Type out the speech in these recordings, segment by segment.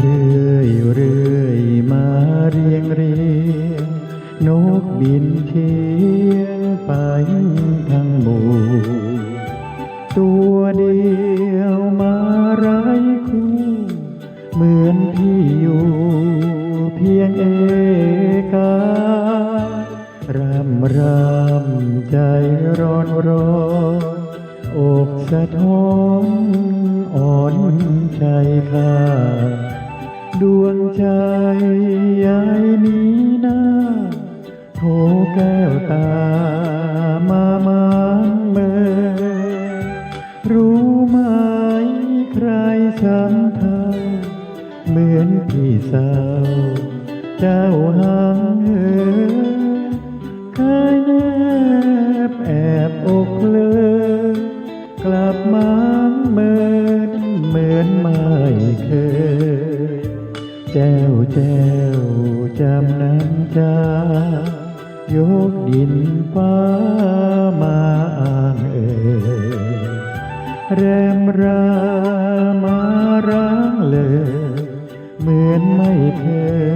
เรื่อยเรื่อยมาเรียงเรียงนกบินเที่ยงไปทางหมู่ตัวเดียวมาไร้คู่เหมือนพี่อยู่เพียงเอการำรำใจร้อนร้อนอกสะท้อนอ่อนใจข้า ดวงใจยายนี้นาโทแก้วตามามาเมอรู้ไหมใครสัมพันธ์เหมือนพี่สาว เจ้าหางเหินเคย แจ้วแจ้วจำน้ำจายกดินฟ้ามาอ่างเอ่ยแรมรามาร้างเลย เหมือนไม่เคย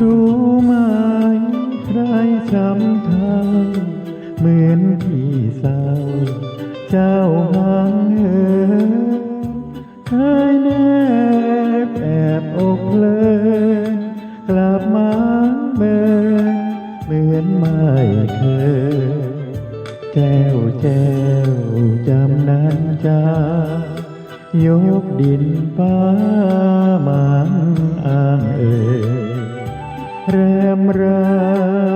รู้ไหมใครจำทางเหมือนพี่สาวเจ้าหางเหินเคยแนบแอบอกเลินกลับมาเมินเหมือนไม่เคยแจ้วแจ้วจำนั้นจายกดินฟ้า มรา